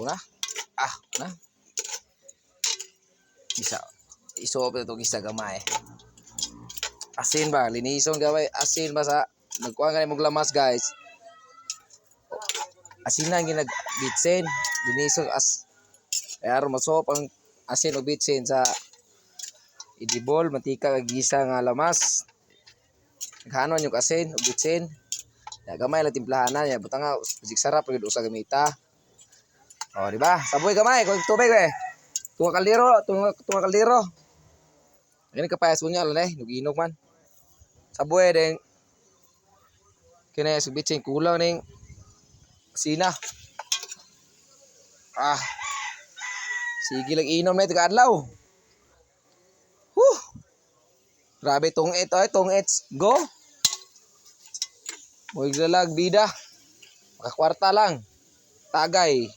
Una. Ah, na. Isa. Isuop na itong gamay. Asin ba? Linison gamay. Asin ba sa... Nagkuha nga mong lamas guys. Asin na ang ginag-bitsin. Linison as... Kaya aron masop ang asin o bitsin sa idibol, mantika gisa nga lamas. Naghanon yung asin o bitsin. Ya, gamay lang timplahan na niya. Buta nga, sig sarap pag usa gamita. O, di ba? Saboy gamay, kung tubig eh. Tunga kaldero, tunga, tunga kaldero. Kapayas mo niya, alam eh, nuginog man. Saboy ding kina sa bitsin kulang ning sina. Ah. Sige lang inom na ito kaadlaw. Huh. Grabe tong ito ay tong its go. Moy lalag bida. Makakwarta lang. Tagay.